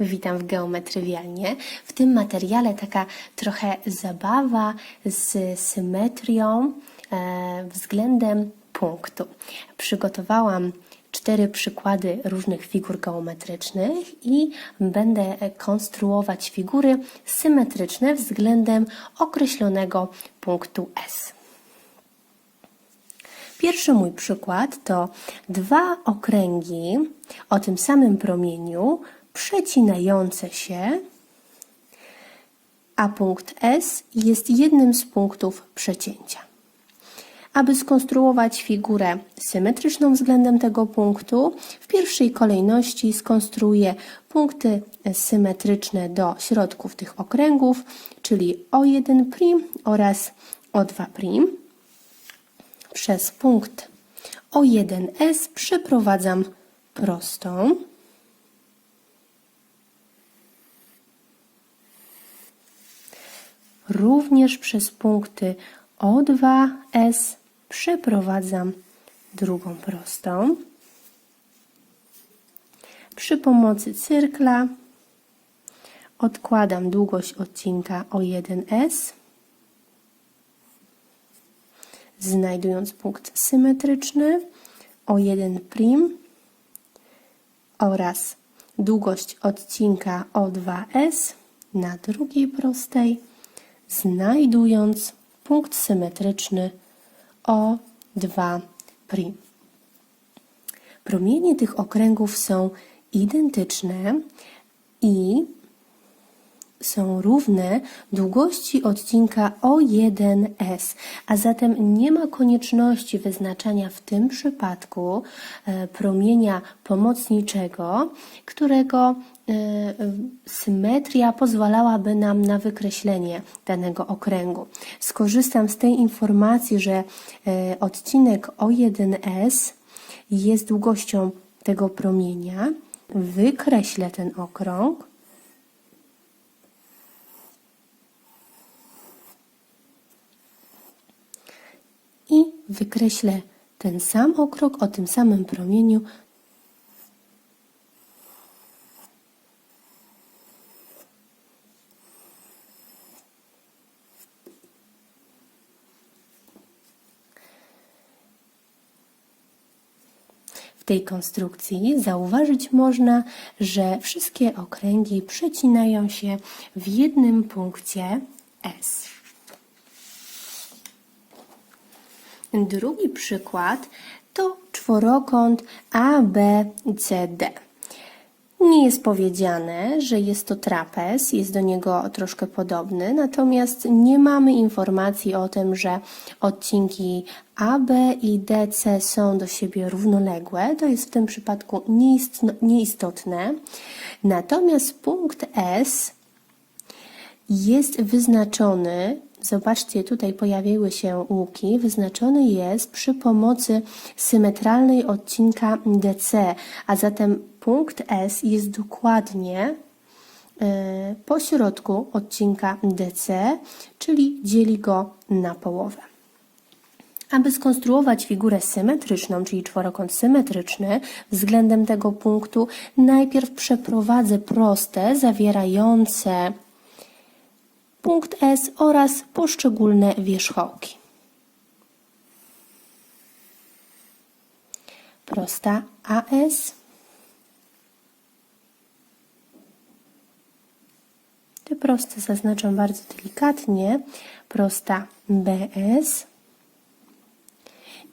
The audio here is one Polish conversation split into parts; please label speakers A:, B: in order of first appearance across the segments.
A: Witam w Geometrywianie. W tym materiale taka trochę zabawa z symetrią e, względem punktu. Przygotowałam cztery przykłady różnych figur geometrycznych i będę konstruować figury symetryczne względem określonego punktu S. Pierwszy mój przykład to dwa okręgi o tym samym promieniu przecinające się, a punkt S jest jednym z punktów przecięcia. Aby skonstruować figurę symetryczną względem tego punktu, w pierwszej kolejności skonstruuję punkty symetryczne do środków tych okręgów, czyli O1' oraz O2'. Przez punkt O1S przeprowadzam prostą. Również przez punkty O2S przeprowadzam drugą prostą. Przy pomocy cyrkla odkładam długość odcinka O1S, znajdując punkt symetryczny O1' oraz długość odcinka O2S na drugiej prostej, znajdując punkt symetryczny O2'. Promienie tych okręgów są identyczne i są równe długości odcinka O1S, a zatem nie ma konieczności wyznaczania w tym przypadku e, promienia pomocniczego, którego e, symetria pozwalałaby nam na wykreślenie danego okręgu. Skorzystam z tej informacji, że e, odcinek O1S jest długością tego promienia, wykreślę ten okrąg i wykreślę ten sam okrąg o tym samym promieniu. W tej konstrukcji zauważyć można, że wszystkie okręgi przecinają się w jednym punkcie S. Drugi przykład to czworokąt ABCD. Nie jest powiedziane, że jest to trapez, jest do niego troszkę podobny, natomiast nie mamy informacji o tym, że odcinki AB i DC są do siebie równoległe. To jest w tym przypadku nieistotne. Natomiast punkt S jest wyznaczony Zobaczcie, tutaj pojawiły się łuki. Wyznaczony jest przy pomocy symetralnej odcinka DC, a zatem punkt S jest dokładnie e, po środku odcinka DC, czyli dzieli go na połowę. Aby skonstruować figurę symetryczną, czyli czworokąt symetryczny, względem tego punktu najpierw przeprowadzę proste zawierające punkt S oraz poszczególne wierzchołki. Prosta AS. Te proste zaznaczam bardzo delikatnie. Prosta BS.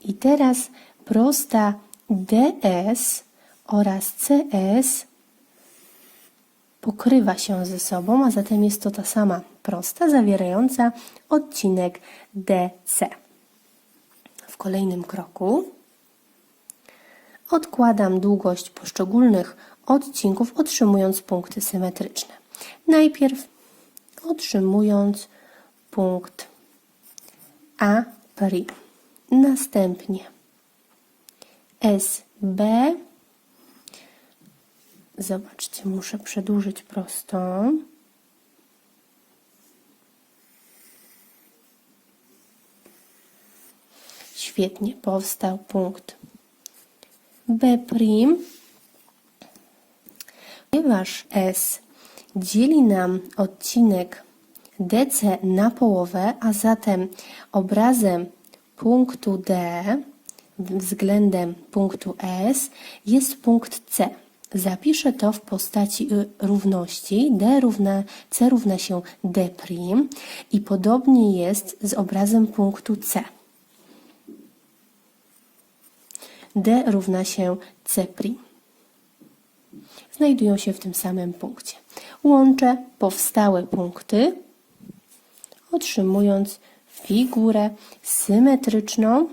A: I teraz prosta DS oraz CS pokrywa się ze sobą, a zatem jest to ta sama prosta zawierająca odcinek DC. W kolejnym kroku odkładam długość poszczególnych odcinków, otrzymując punkty symetryczne. Najpierw otrzymując punkt A', następnie SB Zobaczcie, muszę przedłużyć prostą. Świetnie, powstał punkt B'. Ponieważ S dzieli nam odcinek DC na połowę, a zatem obrazem punktu D względem punktu S jest punkt C. Zapiszę to w postaci y, równości D równa, C równa się D' i podobnie jest z obrazem punktu C. D równa się C'. Znajdują się w tym samym punkcie. Łączę powstałe punkty, otrzymując figurę symetryczną.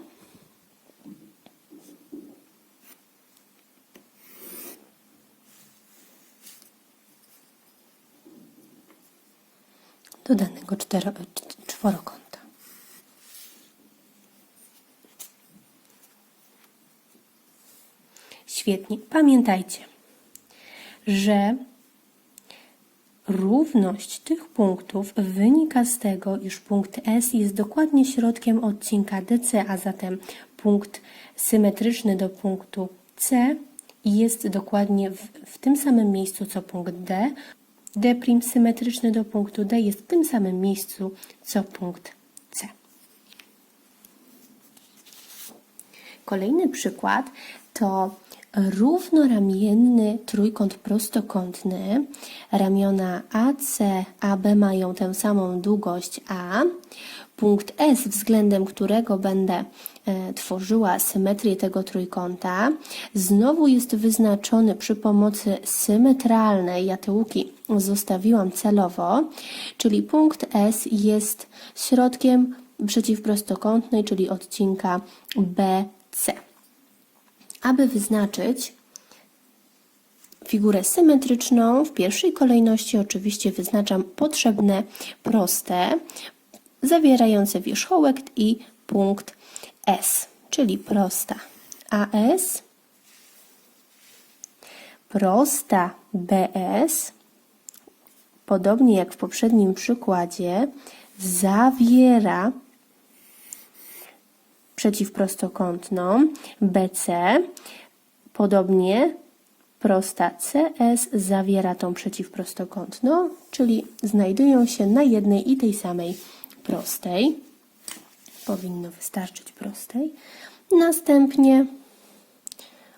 A: Do danego cztero, cz- czworokąta. Świetnie. Pamiętajcie, że równość tych punktów wynika z tego, iż punkt S jest dokładnie środkiem odcinka DC, a zatem punkt symetryczny do punktu C jest dokładnie w, w tym samym miejscu co punkt D. D' symetryczny do punktu D jest w tym samym miejscu co punkt C. Kolejny przykład to równoramienny trójkąt prostokątny. Ramiona AC, AB mają tę samą długość A. Punkt S, względem którego będę e, tworzyła symetrię tego trójkąta, znowu jest wyznaczony przy pomocy symetralnej. Ja te łuki zostawiłam celowo, czyli punkt S jest środkiem przeciwprostokątnej, czyli odcinka BC. Aby wyznaczyć figurę symetryczną, w pierwszej kolejności oczywiście wyznaczam potrzebne proste, zawierające wierzchołek i punkt S, czyli prosta AS, prosta BS, podobnie jak w poprzednim przykładzie, zawiera przeciwprostokątną BC. Podobnie prosta CS zawiera tą przeciwprostokątną, czyli znajdują się na jednej i tej samej prostej. Powinno wystarczyć prostej. Następnie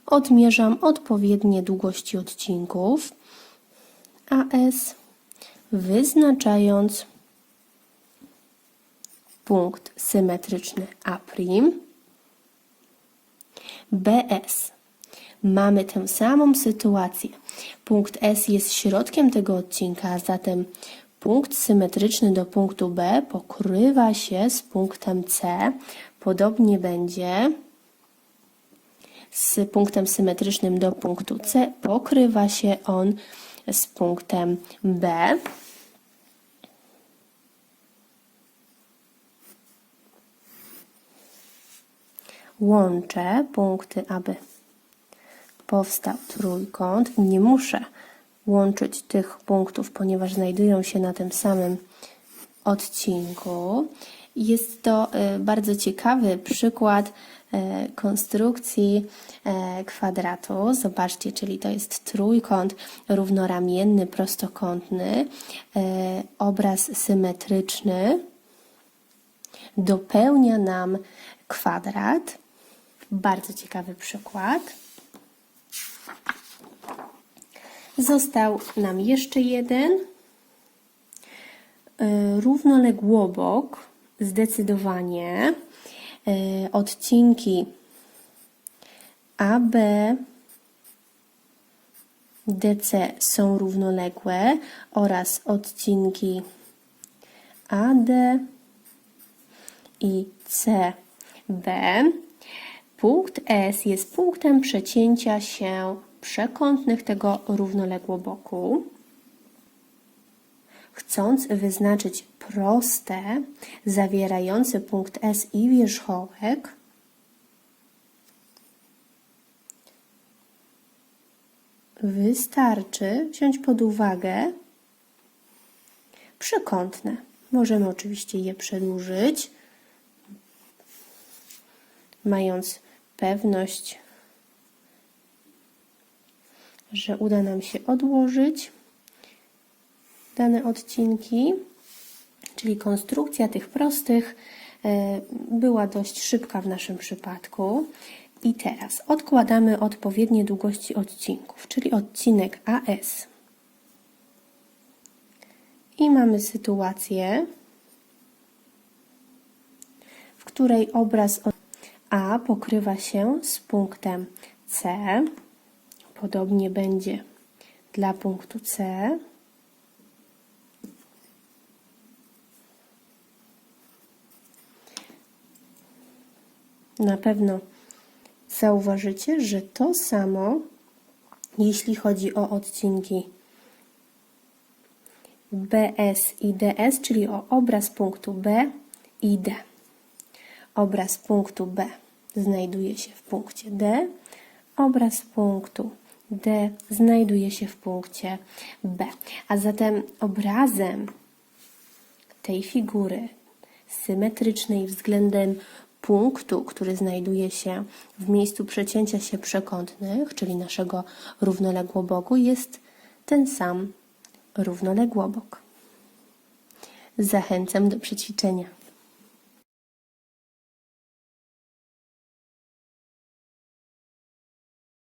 A: odmierzam odpowiednie długości odcinków AS, wyznaczając punkt symetryczny A', BS. Mamy tę samą sytuację. Punkt S jest środkiem tego odcinka, a zatem punkt symetryczny do punktu B pokrywa się z punktem C. Podobnie będzie z punktem symetrycznym do punktu C. Pokrywa się on z punktem B. łączę punkty, aby powstał trójkąt. Nie muszę łączyć tych punktów, ponieważ znajdują się na tym samym odcinku. Jest to y, bardzo ciekawy przykład y, konstrukcji y, kwadratu. Zobaczcie, czyli to jest trójkąt równoramienny, prostokątny, obraz symetryczny dopełnia nam kwadrat. Bardzo ciekawy przykład. Został nam jeszcze jeden. Równoległobok, zdecydowanie. Y, Odcinki AB, DC są równoległe oraz odcinki AD i CB. Punkt S jest punktem przecięcia się przekątnych tego równoległoboku. Chcąc wyznaczyć proste zawierające punkt S i wierzchołek, wystarczy wziąć pod uwagę przekątne. Możemy oczywiście je przedłużyć, mając pewność że uda nam się odłożyć dane odcinki, czyli konstrukcja tych prostych e, była dość szybka w naszym przypadku. I teraz odkładamy odpowiednie długości odcinków, czyli odcinek AS. I mamy sytuację, w której obraz A pokrywa się z punktem C. Podobnie będzie dla punktu C. Na pewno zauważycie, że to samo, jeśli chodzi o odcinki BS i DS, czyli o obraz punktu B i D. Obraz punktu B znajduje się w punkcie D, obraz punktu D znajduje się w punkcie B. A zatem obrazem tej figury symetrycznej względem punktu, który znajduje się w miejscu przecięcia się przekątnych, czyli naszego równoległoboku, jest ten sam równoległobok. Zachęcam do przećwiczenia.